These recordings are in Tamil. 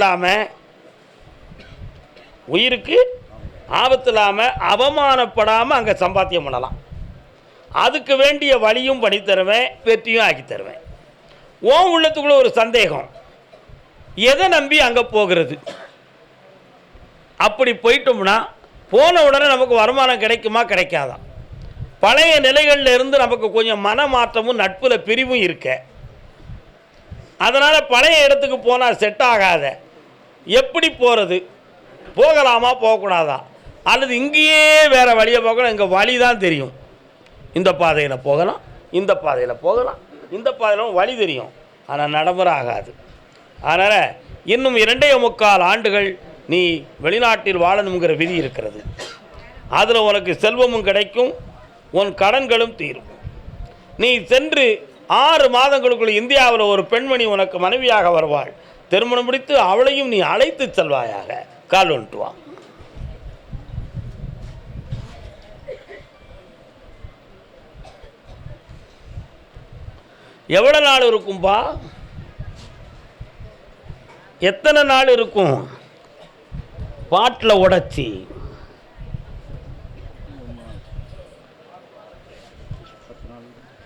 இல்லாமல் உயிருக்கு ஆபத்து இல்லாமல் அவமானப்படாமல் அங்கே சம்பாத்தியம் பண்ணலாம். அதுக்கு வேண்டிய வழியும் பண்ணி தருவேன் வெற்றியும் ஆக்கி தருவேன் உன் உள்ளத்துக்குள்ள ஒரு சந்தேகம். எதை நம்பி அங்கே போகிறது? அப்படி போயிட்டோம்னா போன உடனே நமக்கு வருமானம் கிடைக்குமா கிடைக்காதான் பழைய நிலைகளில் இருந்து நமக்கு கொஞ்சம் மனமாற்றமும் நட்பில் பிரிவும் இருக்க. அதனால் பழைய இடத்துக்கு போனால் செட் ஆகாத. எப்படி போகிறது போகலாமா போகக்கூடாதா? அல்லது இங்கேயே வேறு வழியை போகணும் இங்கே வழி தான் தெரியும். இந்த பாதையில் போகலாம் இந்த பாதையில் போகலாம் இந்த பாதையில் வழி தெரியும். ஆனால் நடைமுறை ஆகாது. அதனால் இன்னும் இரண்டே முக்கால் ஆண்டுகள் நீ வெளிநாட்டில் வாழணுங்கிற விதி இருக்கிறது. அதில் உனக்கு செல்வமும் கிடைக்கும் உன் கடன்களும் தீரும். நீ சென்று ஆறு மாதங்களுக்குள் இந்தியாவில் ஒரு பெண்மணி உனக்கு மனைவியாக வருவாள். திருமணம் முடித்து அவளையும் நீ அழைத்து செல்வாயாக. கால் வந்துட்டு வா. எவ்வளோ நாள் இருக்கும்பா? எத்தனை நாள் இருக்கும்? பாட்டில் உடைச்சி.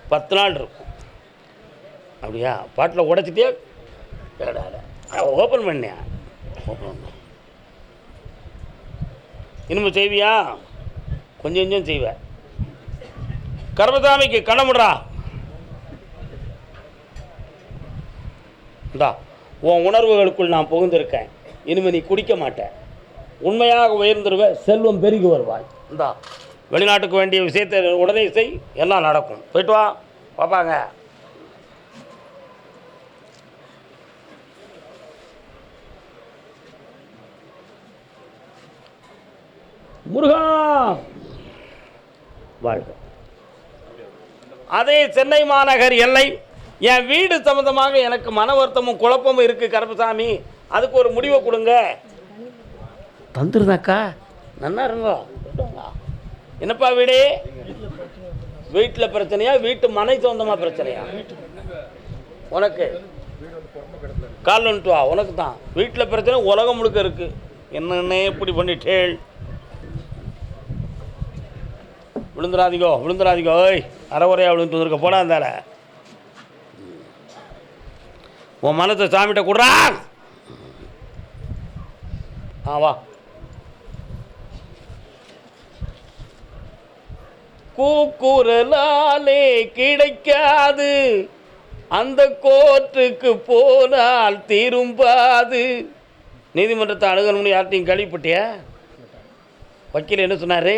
பத்து நாள் இருக்கும். அப்படியா? பாட்டில் உடைச்சிட்டே ஓப்பன் பண்ணியா? ஓப்பன் பண்ண இனிமே செய்வியா? கொஞ்சம் கொஞ்சம் செய்வேன் கர்மசாமிக்கு கணமுடா இந்தா உன் உணர்வுகளுக்குள் நான் புகுந்திருக்கேன். இனிமே நீ குடிக்க மாட்டேன் உண்மையாக உயர்ந்துருவ செல்வம் பெருகி வருவாய். இந்தா வெளிநாட்டுக்கு வேண்டிய விஷயத்தை உடனே செய். எல்லாம் நடக்கும். போயிட்டு வா. பார்ப்பாங்க முருகா! வாழ்க. அதே சென்னை மாநகர் எல்லை என் வீடு சம்மந்தமாக எனக்கு மன வருத்தமும் குழப்பமும் இருக்குது கருப்பசாமி. அதுக்கு ஒரு முடிவை கொடுங்க. தந்துருந்தாக்கா? நன்னா இருங்கோ. என்னப்பா வீடு? வீட்டில் பிரச்சனையா வீட்டு மனை சொந்தமாக பிரச்சனையா? உனக்கு. கால் வந்துட்டு வா உனக்கு தான் வீட்டில் பிரச்சனை உலகம் முழுக்க இருக்கு. என்னென்ன இப்படி பண்ணிட்டேள்? விழுந்துடாதீங்கோ விழுந்துடாதீங்கோ. ஓய் அறவுரையாக விழுந்து வந்திருக்க போடா இருந்தால உன் மனத்தை சாமிகிட்ட கொடுறா. ஆ வா. கூக்குரலாலே கிடைக்காது. அந்த கோர்ட்டுக்கு போனால் திரும்பாது. நீதிமன்றத்தை அணுகணும்னு யார்ட்டையும் கழிப்பட்டிய வக்கீல் என்ன சொன்னார்?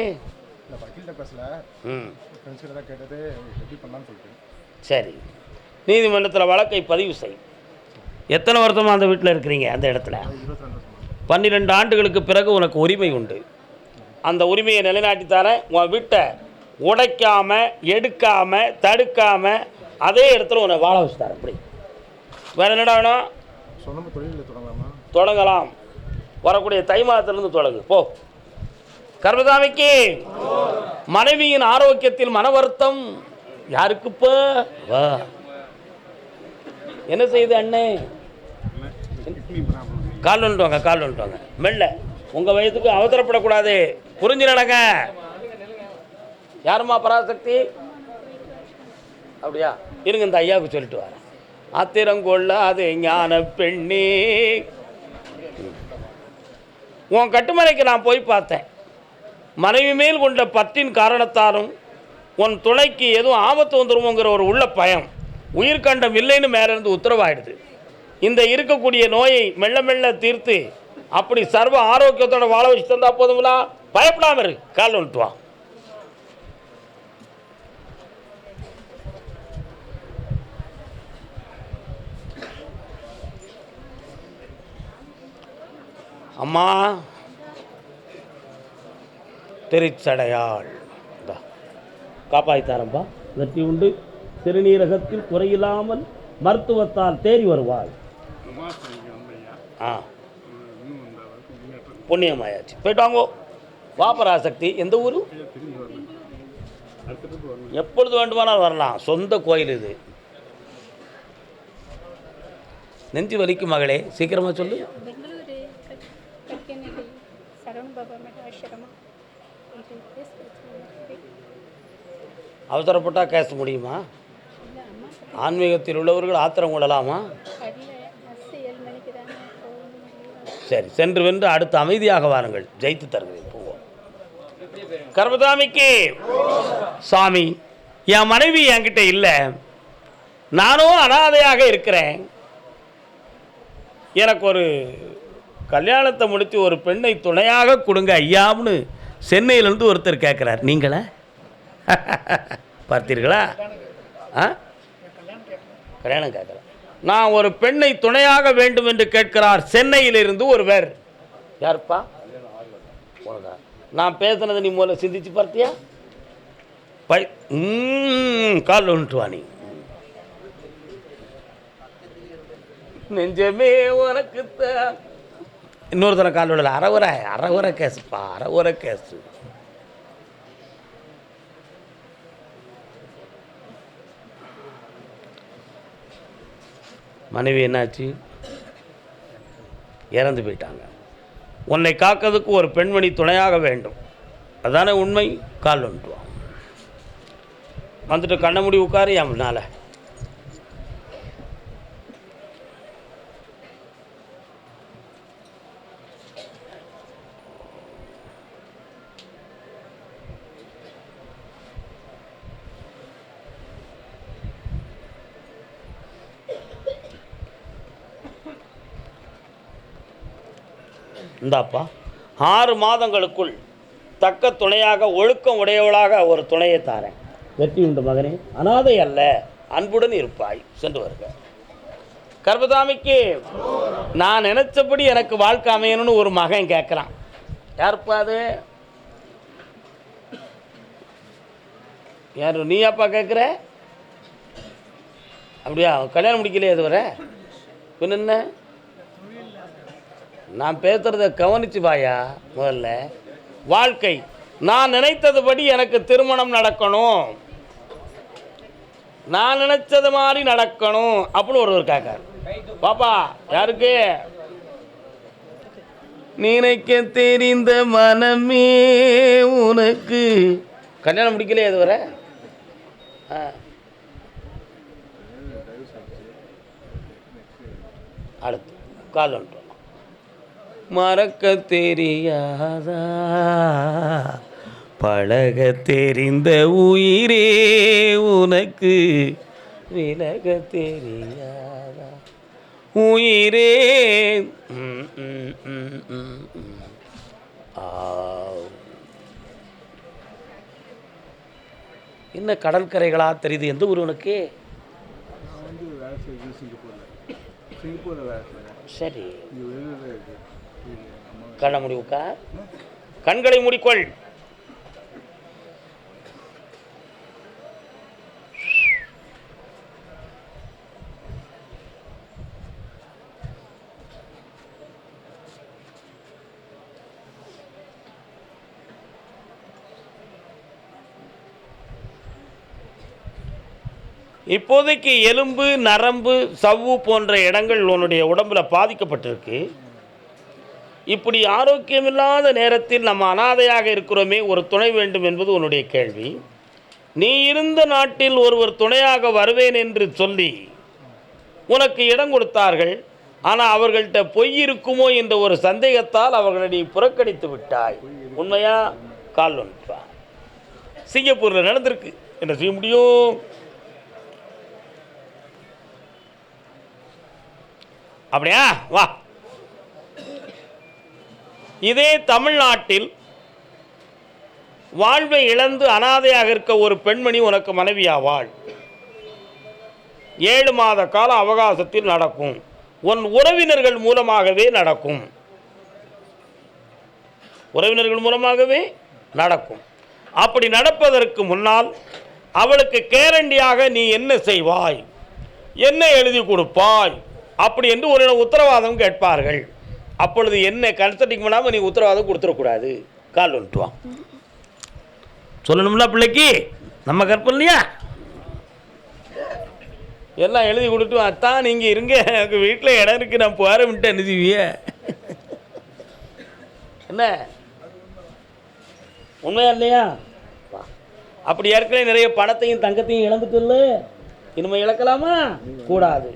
வக்கீல்கிட்ட பேசல. ம். ஃப்ரெண்ட்ஸ்கிட்ட தான் கேட்டது எப்படி பண்ணலான்னு சொல்லிட்டு. சரி. நீதிமன்றத்தில் வழக்கை பதிவு செய். எத்தனை வருஷமா அந்த வீட்டில் இருக்கிறீங்க அந்த இடத்துல? பன்னிரெண்டு ஆண்டுகளுக்கு பிறகு உனக்கு உரிமை உண்டு. அந்த உரிமையை நிலைநாட்டித்தாரேன் உன் வீட்டை உடைக்காம எடுக்காம தடுக்காம அதே இடத்துல உன்னை வாழ வச்சுத்தார் அப்படி. வேற என்னடா வேணும்? தொடங்கலாம். வரக்கூடிய தை மாதத்திலிருந்து தொடங்கு. போ. கர்மதாமிக்கு மனைவியின் ஆரோக்கியத்தில் மன வருத்தம். யாருக்குப்பா? வா. என்ன செய்யுது அண்ணே? கால் வந்துட்டு வாங்க கால் வந்துட்டு வாங்க மெல்ல. உங்கள் வயதுக்கு அவசரப்படக்கூடாது. புரிஞ்சு நடங்க. யாரும்மா பராசக்தி? அப்படியா? இருங்க இந்த ஐயாவுக்கு சொல்லிட்டு வரேன். ஆத்திரங்கொள்ளாது ஞான பெண்ணே. உன் கட்டுமலைக்கு நான் போய் பார்த்தேன். மனைவி மேல் கொண்ட பத்தின் காரணத்தாலும் உன் துணைக்கு எதுவும் ஆபத்து வந்துருமோங்கிற ஒரு உள்ள பயம் உயிர்கண்டம் இல்லைன்னு மேலேருந்து உத்தரவாயிடுது. இந்த இருக்கக்கூடிய நோயை மெல்ல மெல்ல தீர்த்து அப்படி சர்வ ஆரோக்கியத்தோட வாழ வச்சு தந்தா போதுங்களா பயப்படாம இரு. கால் வந்துட்டு அம்மா திருச்சடையாள். காப்பாய்த்தாரம்பா. வெற்றி உண்டு. சிறுநீரகத்தில் குறையில்லாமல் மருத்துவத்தால் தேறி வருவாள் ஆ. புண்ணியமாயாச்சு. போயிட்டு வாங்கோ. வாபராசக்தி எந்த ஊர்? எப்பொழுது வேண்டுமானாலும் வரலாம். சொந்த கோயில் இது. நெஞ்சு வலிக்கும் மகளே. சீக்கிரமாக சொல்லு. அவசரப்பட்டால் கேச முடியுமா? ஆன்மீகத்தில் உள்ளவர்கள் ஆத்திரம் கொள்ளலாமா? சரி சென்று வென்று அடுத்து அமைதியாக வாருங்கள். ஜெயித்து தருகிறேன். போவோம். கர்மதாமிக்கு சாமி என் மனைவி என்கிட்ட இல்லை. நானும் அனாதையாக இருக்கிறேன். எனக்கு ஒரு கல்யாணத்தை முடித்து ஒரு பெண்ணை துணையாக கொடுங்க ஐயாம்னு சென்னையிலேருந்து ஒருத்தர் கேட்குறார். நீங்களே? பார்த்தீர்களா? ஆ? கல்யாணம் கேட்கல. நான் ஒரு பெண்ணை துணையாக வேண்டும் என்று கேட்கிறார். சென்னையிலிருந்து ஒருவர். யாருப்பா? உனக்கா? நான் பேசுனதை நீ முதல்ல சிந்திச்சு பார்த்தியா? பை கால் ஒன்று வா நீ நெஞ்சமே உனக்கு இன்னொருத்தனை கால் விடல அறவுரை அறவுரை கேஸுப்பா அறவுரை கேஸு. மனைவி என்னாச்சு? இறந்து போயிட்டாங்க. உன்னை காக்கிறதுக்கு ஒரு பெண்மணி துணையாக வேண்டும். அதானே உண்மை? கால் வந்துட்டு வந்துட்டு கண்ண முடி உட்காரு என் இந்தாப்பா ஆறு மாதங்களுக்குள் தக்க துணையாக ஒழுக்கம் உடையவளாக ஒரு துணையை தாரேன். வெற்றி உண்டு மகனே அனாதை அல்ல அன்புடன் இருப்பாய் சென்று வருக. கர்பதாமிக்கு நான் நினச்சபடி எனக்கு வாழ்க்கை அமையணும்னு ஒரு மகன் கேட்குறான். யாருப்பா அது? யார் நீ அப்பா கேட்குற? அப்படியா கல்யாணம் முடிக்கலையே இதுவரை? பின்ன என்ன? நான் பேசுறத கவனிச்சு வாயா முதல்ல. வாழ்க்கை. நான் நினைத்ததுபடி எனக்கு திருமணம் நடக்கணும். நான் நினைச்சது மாதிரி நடக்கணும் அப்படின்னு ஒருவர் கேட்கார் பாப்பா யாருக்கு? நினைக்க தெரிந்த மனமே உனக்கு. கல்யாணம் முடிக்கலையே இது வரை அடுத்து கால் ஒன்று. மறக்க தெரியாதா? பழக தெரிந்த உயிரே உனக்கு. விலக தெரியாதா? உயிரே. என்ன கடற்கரைகளா தெரியுது எந்த ஊர் உனக்கு? நான் கண்ணை முடி உட்கார் கண்களை மூடிக்கொள். இப்போதைக்கு எலும்பு நரம்பு சவ்வு போன்ற இடங்கள் உன்னுடைய உடம்புல பாதிக்கப்பட்டிருக்கு. இப்படி ஆரோக்கியமில்லாத நேரத்தில் நம்ம அனாதையாக இருக்கிறோமே ஒரு துணை வேண்டும் என்பது உன்னுடைய கேள்வி. நீ இருந்த நாட்டில் ஒருவர் துணையாக வருவேன் என்று சொல்லி உனக்கு இடம் கொடுத்தார்கள். ஆனால் அவர்கள்ட்ட பொய் இருக்குமோ என்ற ஒரு சந்தேகத்தால் அவர்களை நீ புறக்கணித்து விட்டாய். உண்மையா? கால் ஒன்றா சிங்கப்பூரில் நடந்திருக்கு. என்ன செய்ய முடியும்? அப்படியா? வா. இதே தமிழ்நாட்டில் வாழ்வை இழந்து அனாதையாக இருக்க ஒரு பெண்மணி உனக்கு மனைவியாவாள். ஏழு மாத கால அவகாசத்தில் நடக்கும். உன் உறவினர்கள் மூலமாகவே நடக்கும். உறவினர்கள் மூலமாகவே நடக்கும். அப்படி நடப்பதற்கு முன்னால் அவளுக்கு கேரண்டியாக நீ என்ன செய்வாய்? என்ன எழுதி கொடுப்பாய்? அப்படி என்று ஒரு உத்தரவாதம் கேட்பார்கள். அப்பொழுது என்ன கன்சல்டிங் பண்ணாமல் நீ உத்தரவாதம் கொடுத்துடக்கூடாது. கால் வந்துட்டு வா. சொல்லணும்ல பிள்ளைக்கு? நம்ம கற்பம் இல்லையா எல்லாம் எழுதி கொடுத்து அத்தான் நீங்கள் இருங்க. எனக்கு வீட்டில் இடம் இருக்கு நான் போகிறேன்ட்டு நிதிவிய. என்ன? உண்மையா இல்லையா? அப்படி ஏற்கனவே நிறைய பணத்தையும் தங்கத்தையும் இழந்துட்டுல்ல இனிமேல் இழக்கலாமா? கூடாது.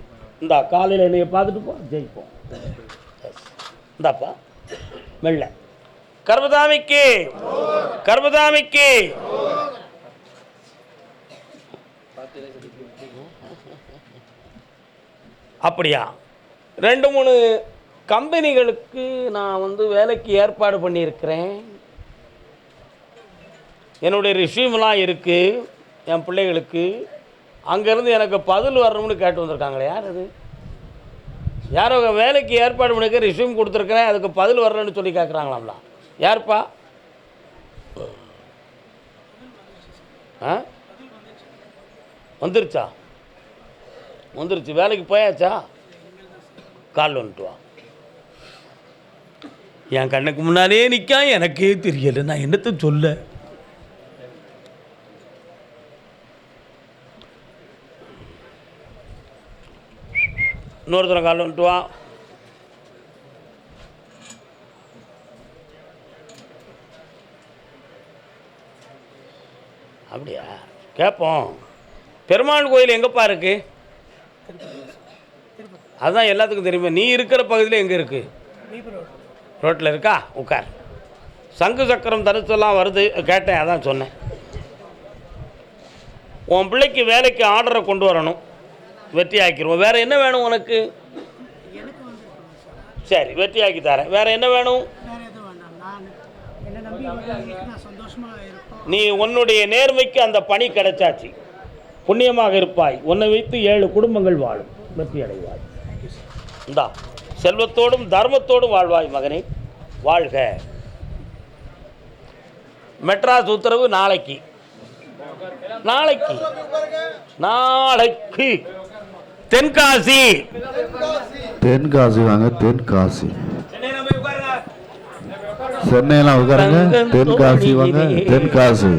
இந்தா காலையில் என்னைய பார்த்துட்டு போ. ஜெயிப்போம். இந்தாப்பா. மெல்ல. கர்மதாமிக்கு. கர்மதாமிக்கு. அப்படியா? ரெண்டு மூணு கம்பெனிகளுக்கு நான் வந்து வேலைக்கு ஏற்பாடு பண்ணியிருக்கிறேன். என்னுடைய ரிஷ்யூம்லாம் இருக்குது என் பிள்ளைகளுக்கு. அங்கேருந்து எனக்கு பதில் வரணும்னு கேட்டு வந்திருக்காங்களே யார் அது? யாரோ வேலைக்கு ஏற்பாடு பண்ணிக்க ரிசியூம் கொடுத்துருக்குறேன் அதுக்கு பதில் வரலன்னு சொல்லி கேட்குறாங்களாம்ல யார்ப்பா? ஆ? வந்துருச்சா? வந்துருச்சு. வேலைக்கு போயாச்சா? கால் வந்துட்டு வா. என் கண்ணுக்கு முன்னாலே நிற்கான் எனக்கே தெரியலை. நான் என்னத்தை சொல்ல? இன்னொருத்தனை கால் வந்துட்டு வா. அப்படியா? கேட்போம் பெருமாள் கோயில் எங்கேப்பா இருக்கு? அதுதான் எல்லாத்துக்கும் தெரியுமே. நீ இருக்கிற பகுதியில் எங்கே இருக்கு? ரோட்டில் இருக்கா? உட்கார். சங்கு சக்கரம் தரிசெல்லாம் வருது. கேட்டேன் அதான் சொன்னேன். உன் பிள்ளைக்கு வேலைக்கு ஆர்டரை கொண்டு வரணும். வெற்றி ஆக்கிடுவோம் வேறு என்ன வேணும் உனக்கு? சரி வெற்றி ஆக்கி தரேன். வேறு என்ன வேணும்? நீ உன்னுடைய நேர்மைக்கு அந்த பணி கிடைச்சாச்சு. புண்ணியமாக இருப்பாய். உன்னை வைத்து ஏழு குடும்பங்கள் வாழும். வெற்றி அடைவாய். இந்தா செல்வத்தோடும் தர்மத்தோடும் வாழ்வாய் மகனே. வாழ்க. மெட்ராஸ் உத்தரவு நாளைக்கு. நாளைக்கு. நாளைக்கு. தென்காசி. தென்காசி வாங்க தென்காசி. சென்னையெல்லாம் உட்காருங்க தென்காசி வாங்க தென்காசி.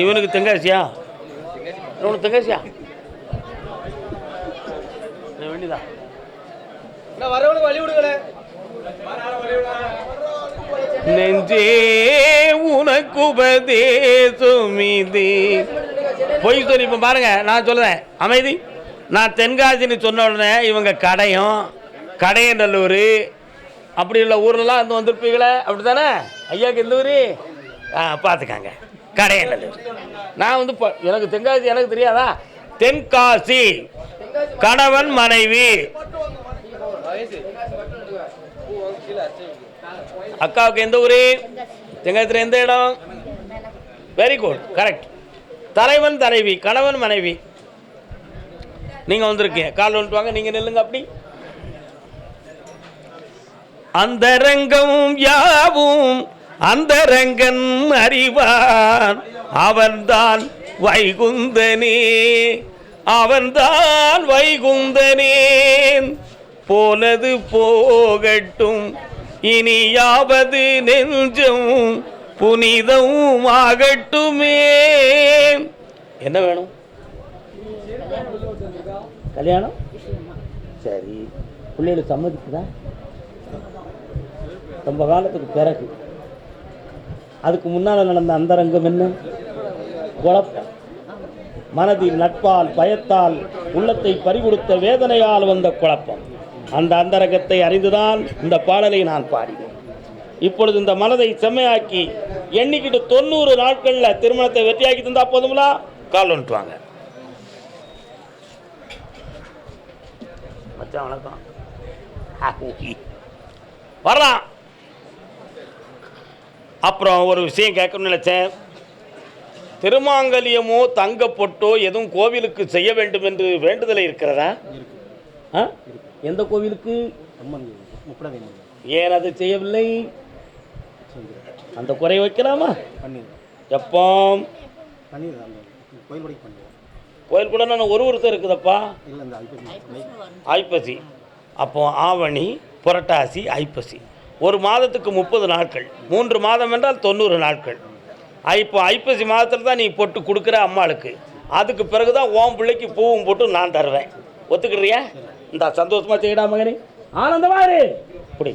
இவனுக்கு தென்காசியா? இவனுக்கு தென்காசியா? வேண்டிதான் நெஞ்சே உனக்கு உபதேசம் இது. பொய் சொல்லி இப்போ பாருங்கள் நான் சொல்லுறேன் அமைதி? நான் தென்காசின்னு சொன்ன உடனே இவங்க கடையும் கடையநல்லூர் அப்படி உள்ள ஊர்லலாம் வந்து வந்திருப்பீங்களே? அப்படி தானே ஐயாக்கு எந்த ஊர்? ஆ பார்த்துக்காங்க. கடையநல்லூர். நான் வந்து எனக்கு தென்காசி எனக்கு தெரியாதா? தென்காசி. கணவன் மனைவி. அக்காவுக்கு எந்த ஊர்? தெங்காயத்தில் எந்த இடம்? வெரி குட் கரெக்ட் தலைவன் தலைவி கணவன் மனைவி. நீங்கள் வந்திருக்கீங்க. கால் வந்துட்டு வாங்க. நீங்கள் நில்லுங்க அப்படி. அந்தரங்கம் யாவும் அந்த ரங்கன் அறிவான். அவன்தான் வைகுந்தனே. அவன்தான் வைகுந்தனேன் போனது போகட்டும். இனியாவது நெஞ்சம் புனிதம் ஆகட்டுமே. என்ன வேணும்? கல்யாணம்? சரி. பிள்ளைகளுக்கு சம்மதிக்குதா? ரொம்ப காலத்துக்கு பிறகு. அதுக்கு முன்னால் நடந்த அந்தரங்கம் என்ன? குழப்பம். மனதில் நட்பால் பயத்தால் உள்ளத்தை பறிகொடுத்த வேதனையால் வந்த குழப்பம். அந்த அந்தரங்கத்தை அறிந்துதான் இந்த பாடலை நான் பாடினேன். இப்பொழுது இந்த மனதை செம்மையாக்கி எண்ணிக்கிட்டு தொண்ணூறு நாட்களில் திருமணத்தை வெற்றியாக்கி தந்தா போதுங்களா கால் வந்துட்டு வாங்க மச்சான் வணக்கம். வரலாம் அப்புறம் ஒரு விஷயம் கேட்கணும்னு நினச்சேன். திருமாங்கல்யமோ தங்க பொட்டோ எதுவும் கோவிலுக்கு செய்ய வேண்டும் என்று வேண்டுதலை இருக்கிறதா? எந்த கோவிலுக்கு? ஏன் அதை செய்யவில்லை? அந்த குறை வைக்கலாமா? பண்ணிடுறேன் எப்போ பண்ணிடுறேன் அந்த கோயில் கூட நான் ஒரு ஒருத்தர் இருக்குதப்பா? இல்லை ஐப்பசி. ஐப்பசி. அப்போ ஆவணி புரட்டாசி ஐப்பசி. ஒரு மாதத்துக்கு முப்பது நாட்கள். மூன்று மாதம் என்றால் தொண்ணூறு நாட்கள். இப்போ ஐப்பசி மாதத்தில் தான் நீ பொட்டு கொடுக்குற அம்மாளுக்கு. அதுக்கு பிறகு தான் ஓம் பிள்ளைக்கு பூவும் போட்டு நான் தருவேன். ஒத்துக்கிடுறியா? இந்த சந்தோஷமா செய்யடா மகனே. ஆனந்தமா இரு. இப்படி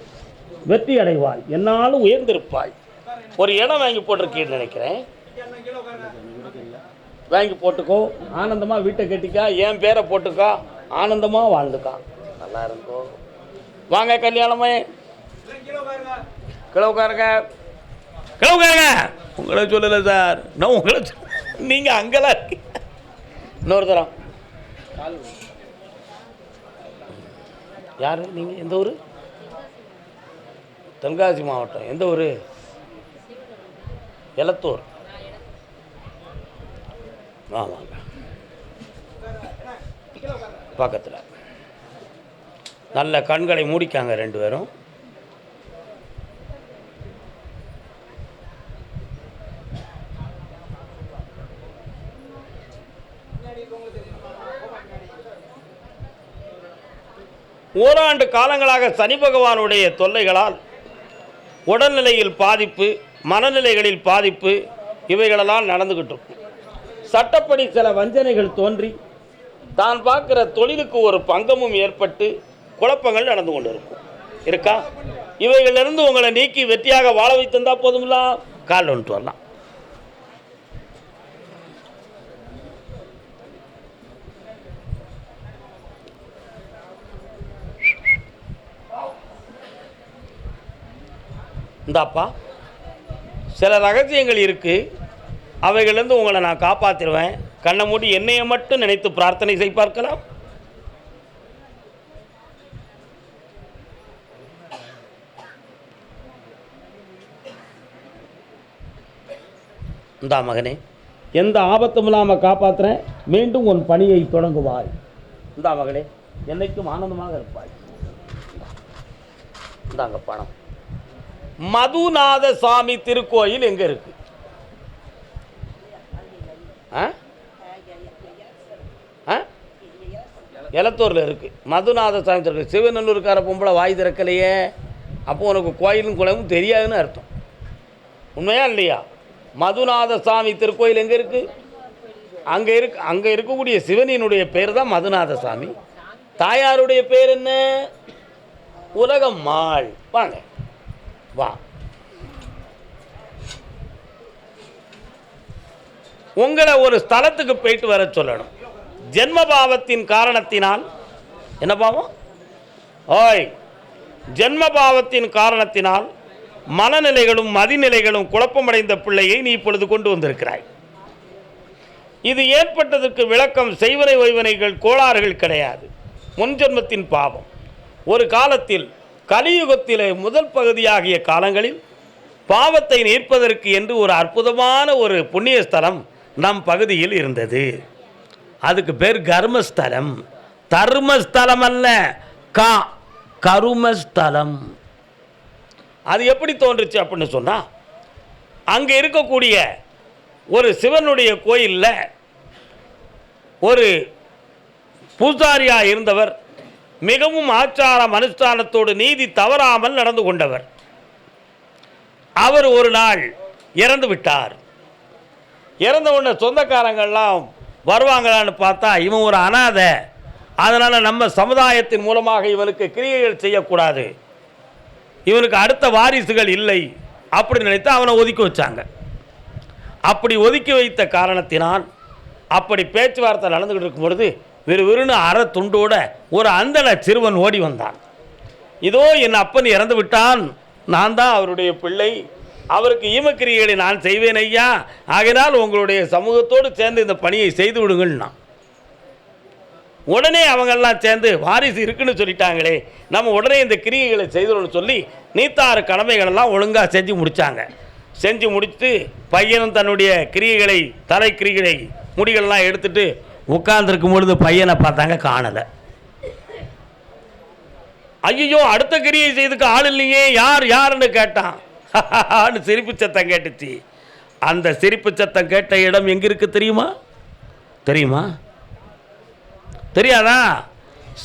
வெற்றி அடைவாய். என்னாலும் உயர்ந்திருப்பாய். ஒரு இடம் வாங்கி போட்டிருக்கேன்னு நினைக்கிறேன். வாங்கி போட்டுக்கோ. ஆனந்தமாக வீட்டை கட்டிக்கா என் பேரை போட்டுக்கா ஆனந்தமாக வாழ்ந்துக்கா. நல்லா இருக்கும் வாங்க கல்யாணமே. கிளவுக்காரங்க கிளவுக்காரங்க உங்களை சொல்லலை சார். நான் உங்களை நீங்கள் அங்கெல்லாம் இருக்கு இன்னொரு தரம். யார்? நீங்கள் எந்த ஊர்? தென்காசி மாவட்டம். எந்த ஊர்? எலத்தூர். ஆமாங்க பக்கத்தில். நல்ல கண்களை மூடிக்காங்க ரெண்டு பேரும். ஓராண்டு காலங்களாக சனி பகவானுடைய தொல்லைகளால் உடல்நிலையில் பாதிப்பு மனநிலைகளில் பாதிப்பு இவைகளெல்லாம் நடந்துக்கிட்டு இருக்கும் சட்டப்படி சில வஞ்சனைகள் தோன்றி தான் பார்க்குற தொழிலுக்கு ஒரு பங்கமும் ஏற்பட்டு குழப்பங்கள் நடந்து கொண்டு இருக்கும் இருக்கா? இவைகளிலிருந்து உங்களை நீக்கி வெற்றியாக வாழ வைத்திருந்தா போதுமில்லா கால் வந்துட்டு வரலாம். இந்தாப்பா. சில ரகசியங்கள் இருக்குது அவைகளிலிருந்து உங்களை நான் காப்பாற்றிடுவேன் கண்ணை மூடி என்னையை மட்டும் நினைத்து பிரார்த்தனை செய் பார்க்கலாம். இந்தா மகனே எந்த ஆபத்தும் இல்லாமல் காப்பாற்றுறேன் மீண்டும் உன் பணியை தொடங்குவாய். இந்தா மகளே என்னைக்கும் ஆனந்தமாக இருப்பாய். இந்தாங்க பணம். மதுநாத சாமி திருக்கோயில் எங்க இருக்கு? ஆ? ஆ? எலத்தூரில் இருக்கு. மதுநாத சாமி திருக்கோயில். சிவநல்லூருக்கார பொம்பளை வாய் திறக்கலையே. அப்போ உனக்கு கோயிலும் குளமும் தெரியாதுன்னு அர்த்தம். உண்மையா இல்லையா? மதுநாத சாமி திருக்கோயில் எங்கே இருக்கு? அங்கே இருக்கு அங்கே இருக்கக்கூடிய சிவனினுடைய பேர் தான் மதுநாத சாமி. தாயாருடைய பேர் என்ன? உலகம்மாள் வாங்க. வா. உங்களை ஒரு ஸ்தலத்துக்கு போயிட்டு வர சொல்லணும். ஜென்ம பாவத்தின் காரணத்தினால் என்ன பாவம்? ஓய் ஜென்ம பாவத்தின் காரணத்தினால் மனநிலைகளும் மதிநிலைகளும் குழப்பமடைந்த பிள்ளையை நீ இப்பொழுது கொண்டு வந்திருக்கிறாய். இது ஏற்பட்டதற்கு விளக்கம் செய்வனை ஓய்வனைகள் கோளாறுகள் கிடையாது. முன்ஜென்மத்தின் பாவம். ஒரு காலத்தில் கலியுகத்திலே முதல் பகுதியாகிய காலங்களில் பாவத்தை நீர்ப்பதற்கு என்று ஒரு அற்புதமான ஒரு புண்ணிய ஸ்தலம் நம் பகுதியில் இருந்தது. அதுக்கு பேர் கர்மஸ்தலம். தர்மஸ்தலம் அல்ல கா கருமஸ்தலம். அது எப்படி தோன்றுச்சு அப்படின்னு சொன்னால் அங்கே இருக்கக்கூடிய ஒரு சிவனுடைய கோயிலில் ஒரு பூசாரியாக இருந்தவர் மிகவும் ஆச்சாரம் அனுஷ்டானத்தோடு நீதி தவறாமல் நடந்து கொண்டவர். அவர் ஒரு நாள் இறந்து விட்டார். இறந்த உடனே சொந்தக்காரங்கள்லாம் வருவாங்களான்னு பார்த்தா இவன் ஒரு அனாதை. அதனால் நம்ம சமுதாயத்தின் மூலமாக இவனுக்கு கிரியைகள் செய்யக்கூடாது. இவனுக்கு அடுத்த வாரிசுகள் இல்லை அப்படி நினைத்து அவனை ஒதுக்கி வச்சாங்க. அப்படி ஒதுக்கி வைத்த காரணத்தினால் அப்படி பேச்சுவார்த்தை நடந்துக்கிட்டு இருக்கும் பொழுது விறுவிறுன்னு அற துண்டோட ஒரு அந்தன சிறுவன் ஓடி வந்தான். இதோ என் அப்பன் இறந்து விட்டான். நான் தான் அவருடைய பிள்ளை. அவருக்கு ஈமக்கிரிகளை நான் செய்வேன் ஐயா. ஆகினால் உங்களுடைய சமூகத்தோடு சேர்ந்து இந்த பணியை செய்து விடுங்கள்னா உடனே அவங்கெல்லாம் சேர்ந்து வாரிசு இருக்குன்னு சொல்லிட்டாங்களே. நம்ம உடனே இந்த கிரியைகளை செய்தோம்னு சொல்லி நீத்தாறு கடமைகளெல்லாம் ஒழுங்காக செஞ்சு முடித்தாங்க செஞ்சு முடித்து பையனும் தன்னுடைய கிரியைகளை தலை கிரிகளை முடிகள்லாம் எடுத்துட்டு உட்கார்ந்துருக்கும் பொழுது பையனை பார்த்தாங்க காணலை. ஐயோ அடுத்த கிரியை செய்துக்கு ஆள் இல்லையே யார் யாருன்னு கேட்டான். ஆன்னு சிரிப்பு சத்தம் கேட்டுச்சு. அந்த சிரிப்பு சத்தம் கேட்ட இடம் எங்கே இருக்கு தெரியுமா? தெரியுமா? தெரியாதா?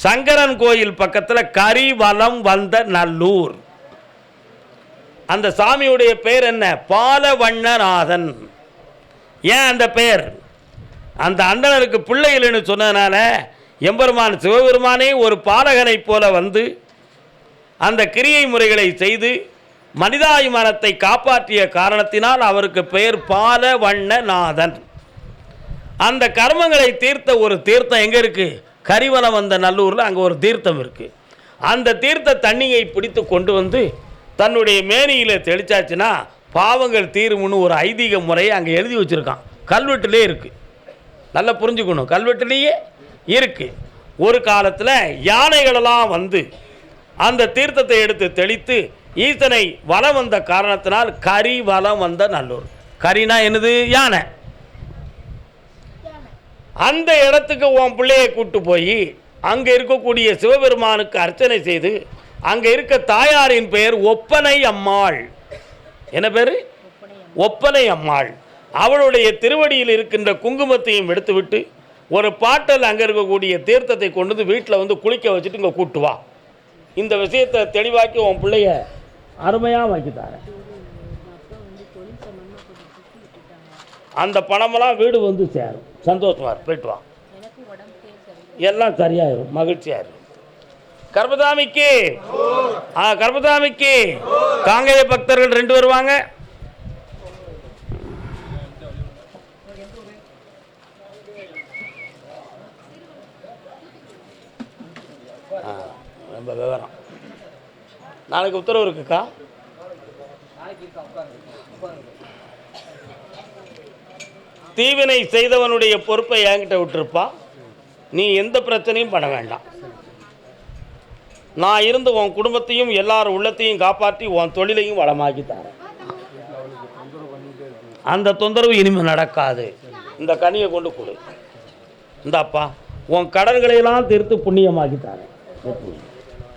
சங்கரன் கோயில் பக்கத்தில் கரிவலம் வந்த நல்லூர். அந்த சாமியுடைய பெயர் என்ன? பாலவண்ணநாதன். ஏன் அந்த பெயர் அந்த அந்தணருக்கு பிள்ளைகள்னு சொன்னதுனால எம்பெருமான் சிவபெருமானே ஒரு பாலகனைப் போல வந்து அந்த கிரியை முறைகளை செய்து மனிதாபிமானத்தை காப்பாற்றிய காரணத்தினால் அவருக்கு பெயர் பால வண்ணநாதன் அந்த கர்மங்களை தீர்த்த ஒரு தீர்த்தம் எங்கே இருக்குது கரிவலம் வந்த நல்லூரில் அங்கே ஒரு தீர்த்தம் இருக்குது அந்த தீர்த்த தண்ணியை பிடித்து கொண்டு வந்து தன்னுடைய மேனியில் தெளிச்சாச்சுன்னா பாவங்கள் தீரும்னு ஒரு ஐதீக முறையை அங்கே எழுதி வச்சுருக்கான். கல்வெட்டிலே இருக்குது நல்லா புரிஞ்சுக்கணும். கல்வெட்டுலேயே இருக்குது ஒரு காலத்தில் யானைகளெல்லாம் வந்து அந்த தீர்த்தத்தை எடுத்து தெளித்து ஈசனை வலம் வந்த காரணத்தினால் கரி வலம் வந்த நல்லூர். கரினா என்னது? யானை. அந்த இடத்துக்கு உன் பிள்ளையை கூட்டு போய் அங்கே இருக்கக்கூடிய சிவபெருமானுக்கு அர்ச்சனை செய்து அங்கே இருக்க தாயாரின் பெயர் ஒப்பனை அம்மாள். என்ன பேர்? ஒப்பனை அம்மாள். அவளுடைய திருவடியில் இருக்கின்ற குங்குமத்தையும் எடுத்துவிட்டு ஒரு பாட்டில் அங்கே இருக்கக்கூடிய தீர்த்தத்தை கொண்டு வந்து வீட்டில் வந்து குளிக்க வச்சுட்டு இங்கே கூட்டு வா. இந்த விஷயத்தை தெளிவாக்கி உன் பிள்ளைய அருமையாக வாக்கித்தார அந்த பணமெல்லாம் வீடு வந்து சேரும். சந்தோஷமாக போயிட்டு வா. எல்லாம் சரியாயிரும் மகிழ்ச்சியாயிரும். கர்பதாமிக்கு ஆ கர்பதாமிக்கு காங்கேய பக்தர்கள் ரெண்டு வருவாங்க ரொம்ப விவரம். நாளைக்கு உத்தரவு இருக்குக்கா? தீவினை செய்தவனுடைய பொறுப்பை என்கிட்ட விட்டுருப்பா. நீ எந்த பிரச்சனையும் பண்ண வேண்டாம். நான் இருந்து உன் குடும்பத்தையும் எல்லார் உள்ளத்தையும் காப்பாற்றி உன் தொழிலையும் வளமாக்கி தரேன். அந்த தொந்தரவு இனிமேல் நடக்காது. இந்த கனியை கொண்டு கொடு. இந்தாப்பா உன் கடன்களையெல்லாம் தீர்த்து புண்ணியமாக்கி தரேன்.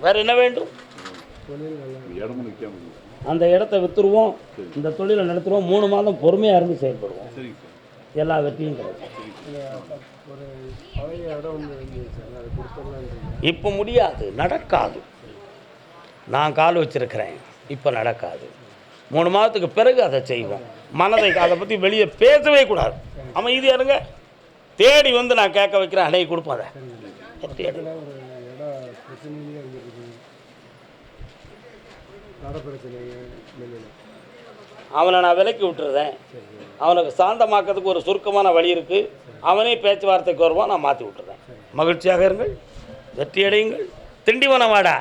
வேற என்ன வேண்டும்? அந்த இடத்த வித்துருவோம் இந்த தொழிலை நடத்துருவோம் மூணு மாதம் பொறுமையாக இருந்து செயல்படுவோம். எல்லா வெற்றியும் கிடைக்கும். இப்போ முடியாது நடக்காது. நான் கால் வச்சிருக்கிறேன் இப்போ நடக்காது. மூணு மாதத்துக்கு பிறகு அதை செய்வோம். மனதை அதை பற்றி வெளியே பேசவே கூடாது. அமைதியா இருங்க. தேடி வந்து நான் கேட்க வைக்கிறேன் அடைய கொடுப்பேன் அதை. தேடி ஒரு இடம் பிரச்சனையிலேயே இருந்துருக்கு தட பிரச்சனைங்க அவனை நான் விலக்கி விட்டுறேன். அவனுக்கு சாந்தமாக்கிறதுக்கு ஒரு சுருக்கமான வழி இருக்குது அவனே பேச்சுவார்த்தைக்கு வருவான் நான் மாற்றி விட்டுறேன். மகிழ்ச்சியாக இருங்கள். வெற்றி அடையுங்கள். திண்டிவனம் வாடா.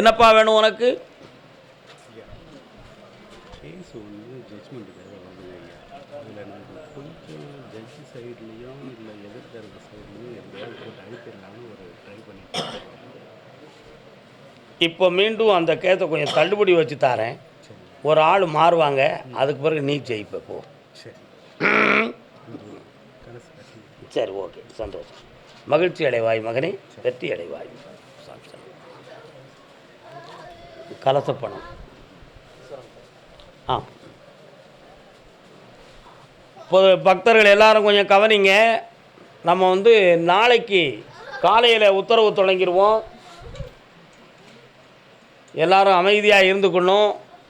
என்னப்பா வேணும் உனக்கு? அதில் நாங்கள் கொஞ்சம் ஜட்ஜி சைட்லேயும் இல்லை எதிர்த்தரப்பு சைட்லேயும் எப்படியாவது போட்டு ஒரு ட்ரை பண்ணிட்டு இப்போ மீண்டும் அந்த கேஸை கொஞ்சம் தள்ளுபடி வச்சு தரேன். ஒரு ஆள் மாறுவாங்க அதுக்கு பிறகு நீ ஜெயிப்ப போ. சரி. ஓகே. சந்தோஷம். மகிழ்ச்சி அடைவாய் மகனே வெற்றி அடைவாய். கலசப்பணம். ஆ. பொது பக்தர்கள் எல்லாரும் கொஞ்சம் கவனிங்க. நம்ம வந்து நாளைக்கு காலையில் உத்தரவு தொடங்கிடுவோம் எல்லாரும் அமைதியாக இருந்துக்கணும்.